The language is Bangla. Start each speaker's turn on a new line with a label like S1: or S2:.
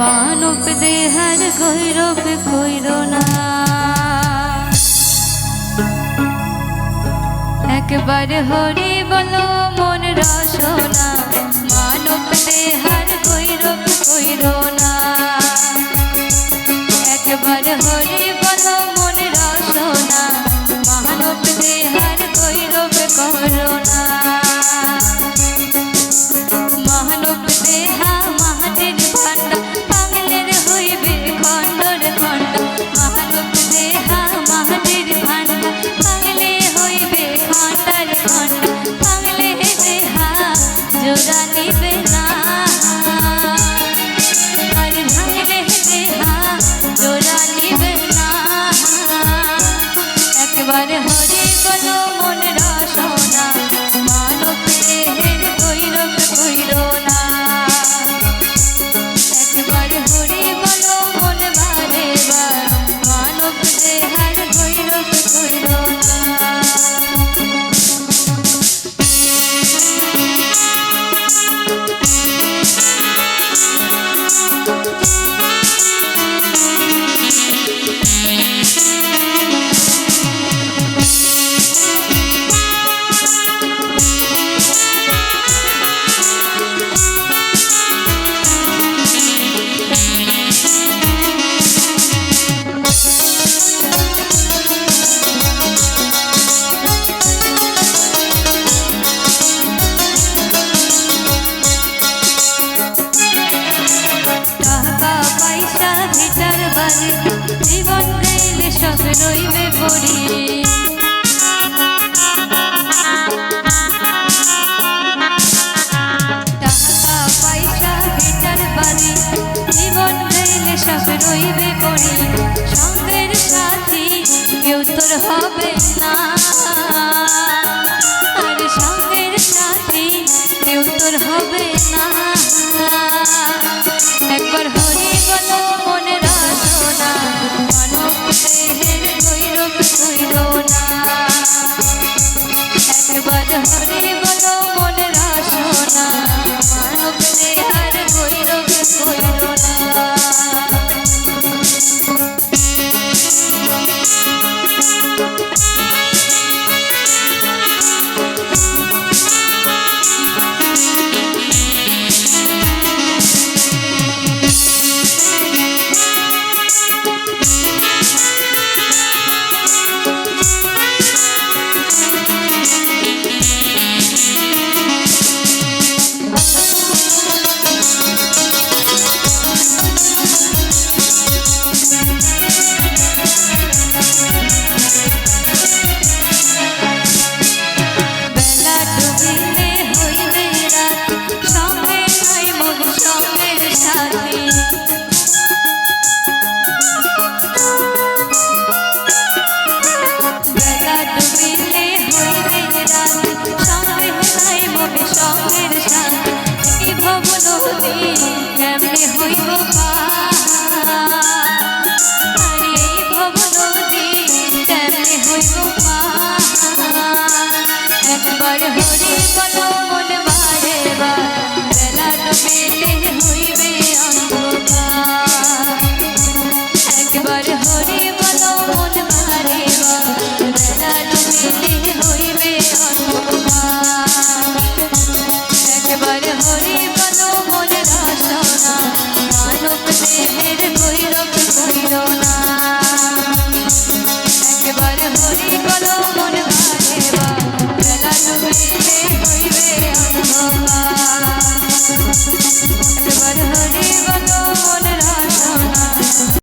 S1: মানব দেহার গৈরব কইর না একবার হরি বলো মন রসনা নইবে পড়িরে টাকা, পয়সা, বেটার বাড়ি, জীবন রইলে সব রইবে পড়ি। সঙ্গের সাথী, কেউ তোর হবে না। আর সঙ্গের সাথী, কেউ তোর হবে না। बदहरे 自己 ভেদ ভৈরব কইল না। একবারে হরি কল মন ভারে বা বেলা ডুবিলে হইবে অন্ধকার। একবার হরি